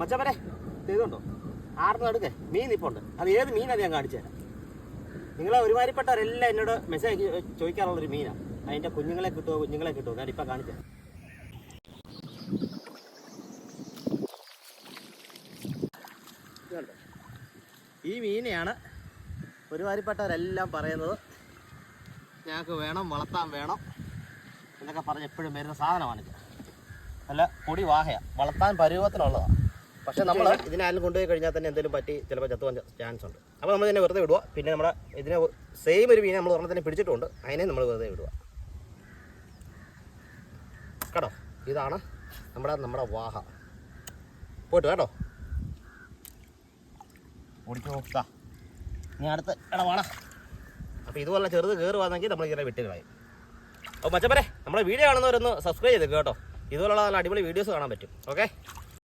മച്ചപ്പരെ ചെയ്തുണ്ടോ ആറിന് എടുക്കേ മീൻ നിപ്പുണ്ട് അത് ഏത് മീനാണ് ഞാൻ കാണിച്ചു തരാം. നിങ്ങളെ ഒരുമാതിരിപ്പെട്ടവരെല്ലാം എന്നോട് മെസ്സേജ് ചോദിക്കാറുള്ളൊരു മീനാണ് അതിന്റെ കുഞ്ഞുങ്ങളെ കിട്ടുമോ കുഞ്ഞുങ്ങളെ കിട്ടുമോ ഞാൻ ഇപ്പം കാണിച്ചു തരാം? ഈ മീനെയാണ് ഒരുമാതിരിപ്പെട്ടവരെല്ലാം പറയുന്നത്. ഞങ്ങൾക്ക് വേണം വളർത്താൻ വേണം എന്നൊക്കെ പറഞ്ഞ് എപ്പോഴും വരുന്ന സാധനമാണിത് നല്ല പൊടി വാഹയാണ് വളർത്താൻ പരുവത്തിനുള്ളതാണ് പക്ഷെ നമ്മൾ ഇതിനാലും കൊണ്ടുപോയി കഴിഞ്ഞാൽ തന്നെ എന്തെങ്കിലും പറ്റി ചിലപ്പോൾ ചത്തുവാൻ ചാൻസ് ഉണ്ട്. അപ്പോൾ നമ്മൾ ഇതിനെ വെറുതെ വിടുക പിന്നെ നമ്മുടെ ഇതിനെ സെയിം ഒരു മീനെ നമ്മൾ ഒരെണ്ണം തന്നെ പിടിച്ചിട്ടുണ്ട്. അതിനെ നമ്മൾ വെറുതെ വിടുക കേട്ടോ? ഇതാണ് നമ്മുടെ നമ്മുടെ വാഹ. പോയിട്ട് കേട്ടോ. ഓടിച്ചു ദാ. ഇനി അടുത്ത് അപ്പം അപ്പോൾ ഇതുപോലെ ചെറുത് കയറുവാണെങ്കിൽ നമ്മൾ ഇങ്ങനെ വിട്ടുകളായി അപ്പോൾ മച്ചപ്പരെ നമ്മുടെ വീഡിയോ കാണുന്നവരൊന്ന് സബ്സ്ക്രൈബ് ചെയ്തേക്ക് കേട്ടോ. ഇതുപോലുള്ള നല്ല അടിപൊളി വീഡിയോസ് കാണാൻ പറ്റും. ഓക്കെ